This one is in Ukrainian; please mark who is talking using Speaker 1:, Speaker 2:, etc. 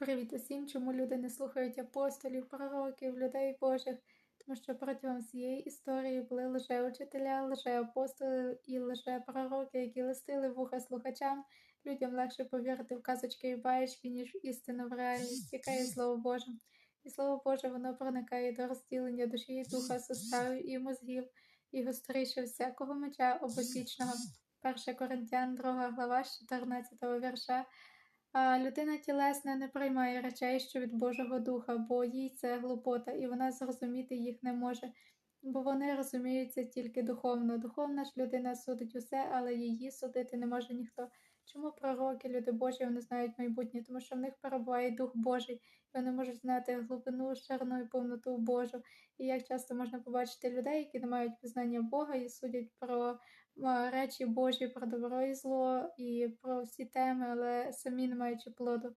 Speaker 1: Привіт усім, чому люди не слухають апостолів, пророків, людей Божих, тому що протягом всієї історії були лжеучителя, лжеапостоли і лжепророки, які листили вуха слухачам. Людям легше повірити в казочки і баєчки, ніж в істину в реальність, яка є слово Боже. І слово Боже, воно проникає до розділення душі і духа, суставів і мозгів, і гостріше всякого меча обосічного. 1 Коринтян, 2 глава, 14 вірша. А людина тілесна не приймає речей, що від Божого Духа, бо їй це глупота, і вона зрозуміти їх не може, бо вони розуміються тільки духовно. Духовна ж людина судить усе, але її судити не може ніхто. Чому пророки, люди Божі, вони знають майбутнє? Тому що в них перебуває Дух Божий, і вони можуть знати глибину, ширину і повноту Божу. І як часто можна побачити людей, які не мають пізнання Бога і судять про речі Божі, про добро і зло і про всі теми, але самі не маючи плоду.